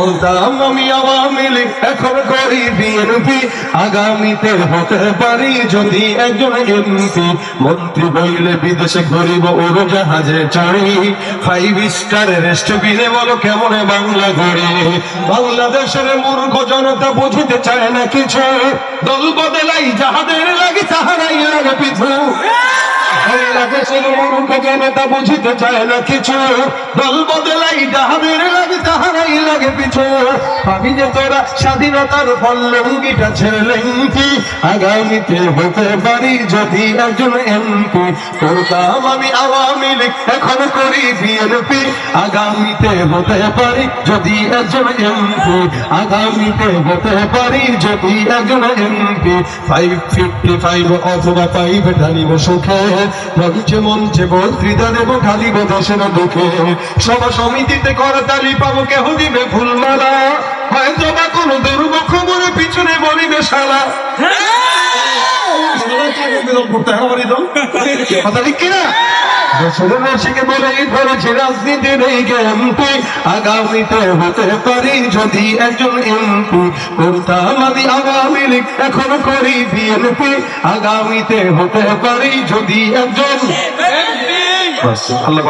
আমি আওয়ামী লীগ এখন করি বিএনপি আগামীতে হতে পারি যদি একজন এমপি মন্ত্রী বইলে বিদেশে ঘুরিব উড়োজাহাজে চড়ি। ফাইভ স্টার বলো কেমন বাংলা ঘড়ি? বাংলাদেশের মূর্খ জনতা বুঝিতে চায় না কিছু। দল বদলাই যাহাদের লাগে তাহারাই লাগে পিছু। বাংলাদেশের মূর্খ জনতা বুঝিতে চায় না কিছু। দল বদলাই যাহাদের লাগে তাহারাই লাগে পিছু যে তোরা স্বাধীনতার পল্লঙ্গিটা ছেলেঙ্কি আগামীতে হতে পারি যদি একজন এমপি। করতাম আমি আওয়ামী লীগ, এখন করি বিএনপি। আগামীতে হতে পারি যদি একজন এমপি। আগামীতে হতে পারি যদি একজন এমপি। ফাইভ ফিফটি ফাইভ অথবা ফাইভ ঢালিব সুখে, মঞ্চে মঞ্চে বক্তৃতা দেব, ঢালিব দেশের দুঃখে। সভা সমিতিতে করতালি পাবো, কেহ দিবে ফুলমালা? হয়তো বা কোনো দুর্গ খবরে পিছনে বলিবে শালা। কথা ঠিক কিনা? দেশকে বলে ধরেছে রাজনীতির এই জ্ঞানটি। আগামীতে হতে পারি যদি একজন এমপি। করতাম আমি আগামী লীগ এখন করি বিএনপি। আগামীতে হতে পারি যদি একজন আল্লাহ